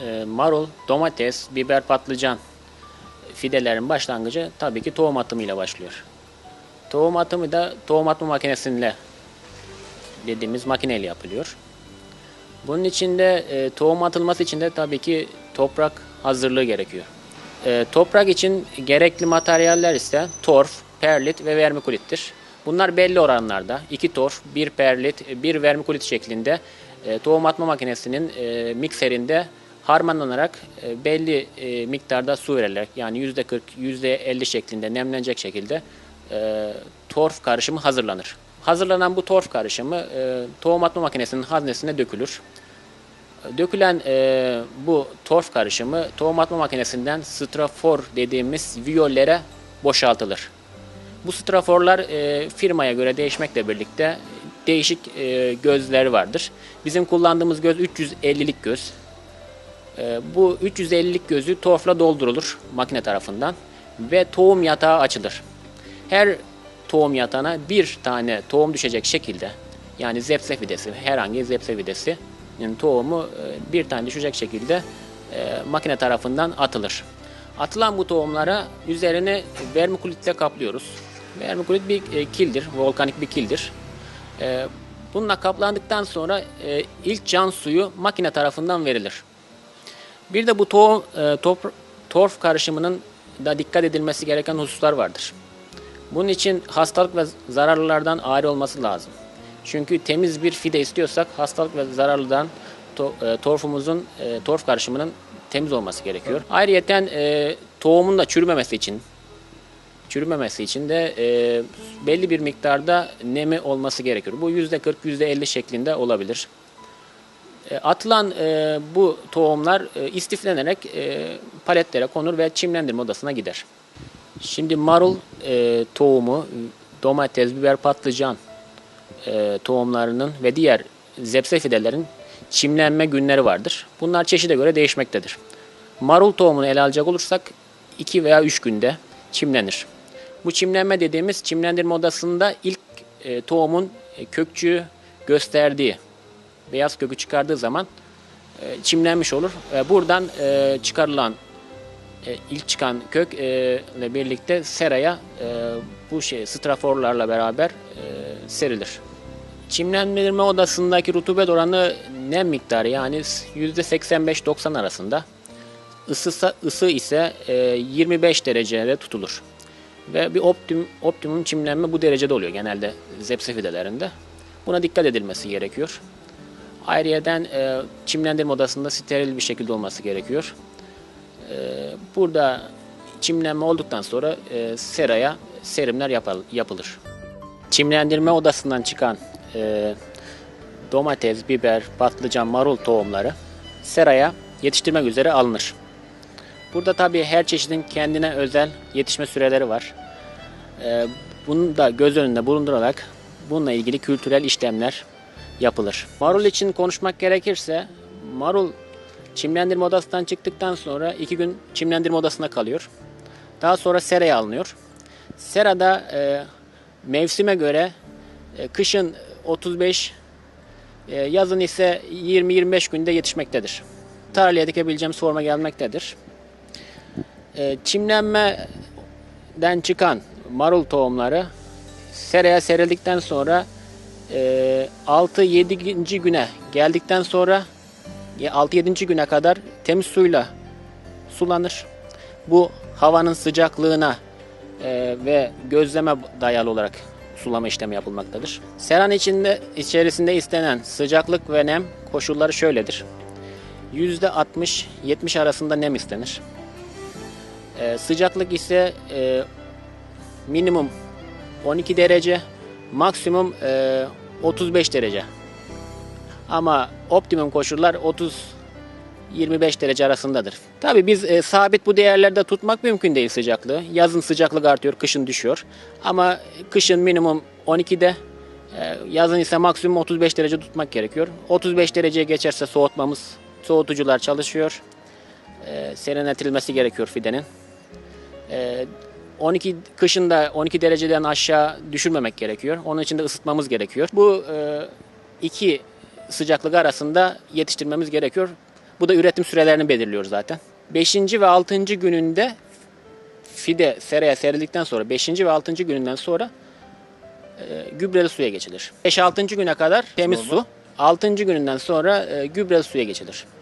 Ee, marul, domates, biber, patlıcan fidelerin başlangıcı tabii ki tohum atımıyla başlıyor. Tohum atımı da tohum atma makinesiyle dediğimiz makineyle yapılıyor. Bunun için de e, tohum atılması için de tabii ki toprak hazırlığı gerekiyor. E, toprak için gerekli materyaller ise torf, perlit ve vermikulittir. Bunlar belli oranlarda 2 torf, 1 perlit, 1 vermikulit şeklinde e, tohum atma makinesinin e, mikserinde harmanlanarak e, belli e, miktarda su verilerek yani %40, %50 şeklinde nemlenecek şekilde e, torf karışımı hazırlanır. Hazırlanan bu torf karışımı tohum atma makinesinin haznesine dökülür. Dökülen bu torf karışımı tohum atma makinesinden strafor dediğimiz viyollere boşaltılır. Bu straforlar firmaya göre değişmekle birlikte değişik e, gözleri vardır. Bizim kullandığımız göz 350'lik göz. E, bu 350'lik gözü torfla doldurulur makine tarafından ve tohum yatağı açılır. Her tohum yatağına bir tane tohum düşecek şekilde yani zepse fidesi, herhangi zepse fidesi tohumu e, bir tane düşecek şekilde e, makine tarafından atılır. Atılan bu tohumlara üzerine vermikulitle kaplıyoruz. Vermikulit bir e, kildir, volkanik bir kildir. Bununla kaplandıktan sonra ilk can suyu makine tarafından verilir. Bir de bu tohum, e, topr- torf karışımının da dikkat edilmesi gereken hususlar vardır. Bunun için hastalık ve zararlılardan ayrı olması lazım. Çünkü temiz bir fide istiyorsak hastalık ve zararlıdan to- e, torfumuzun, e, torf karışımının temiz olması gerekiyor. Ayrıyeten e, tohumun da çürümemesi için, çürümemesi için de e, belli bir miktarda nemi olması gerekiyor. Bu %40, %50 şeklinde olabilir. E, Atılan e, bu tohumlar e, istiflenerek e, paletlere konur ve çimlendirme odasına gider. Şimdi marul e, tohumu, domates, biber, patlıcan e, tohumlarının ve diğer zepse fidelerin çimlenme günleri vardır. Bunlar çeşide göre değişmektedir. Marul tohumunu ele alacak olursak 2 veya 3 günde çimlenir. Bu çimlenme dediğimiz çimlendirme odasında ilk e, tohumun e, kökçüğü gösterdiği beyaz kökü çıkardığı zaman e, çimlenmiş olur. E, buradan e, çıkarılan e, ilk çıkan kök e, ile birlikte seraya e, bu şey straforlarla beraber e, serilir. Çimlendirme odasındaki rutubet oranı nem miktarı yani %85-90 arasında. Isısa, ısı ise e, 25 derecede tutulur. Ve bir optim, optimum çimlenme bu derecede oluyor genelde zepse fidelerinde. Buna dikkat edilmesi gerekiyor. Ayrıyeten e, çimlendirme odasında steril bir şekilde olması gerekiyor. E, burada çimlenme olduktan sonra e, seraya serimler yapal- yapılır. Çimlendirme odasından çıkan e, domates, biber, patlıcan, marul tohumları seraya yetiştirmek üzere alınır. Burada tabii her çeşidin kendine özel yetişme süreleri var. E, bunu da göz önünde bulundurarak bununla ilgili kültürel işlemler yapılır. Marul için konuşmak gerekirse marul çimlendirme odasından çıktıktan sonra iki gün çimlendirme odasında kalıyor. Daha sonra seraya alınıyor. Serada e, mevsime göre e, kışın 35, e, yazın ise 20-25 günde yetişmektedir. Tarlaya dikebileceğimiz forma gelmektedir. E, çimlenmeden çıkan marul tohumları seraya serildikten sonra 6-7. güne geldikten sonra 6-7. güne kadar temiz suyla sulanır. Bu havanın sıcaklığına e, ve gözleme dayalı olarak sulama işlemi yapılmaktadır. Seran içinde içerisinde istenen sıcaklık ve nem koşulları şöyledir. %60-70 arasında nem istenir. E, sıcaklık ise e, minimum 12 derece, maksimum e, 35 derece. Ama optimum koşullar 30 25 derece arasındadır. Tabii biz e, sabit bu değerlerde tutmak mümkün değil sıcaklığı. Yazın sıcaklık artıyor, kışın düşüyor. Ama kışın minimum 12'de, e, yazın ise maksimum 35 derece tutmak gerekiyor. 35 dereceye geçerse soğutmamız, soğutucular çalışıyor. E, serinletilmesi gerekiyor fidenin. E, 12 kışın da 12 dereceden aşağı düşürmemek gerekiyor. Onun için de ısıtmamız gerekiyor. Bu e, iki sıcaklık arasında yetiştirmemiz gerekiyor. Bu da üretim sürelerini belirliyor zaten. 5. ve 6. gününde fide seraya serildikten sonra 5. ve 6. gününden sonra e, gübreli suya geçilir. 5-6. güne kadar temiz su, 6. gününden sonra e, gübreli suya geçilir.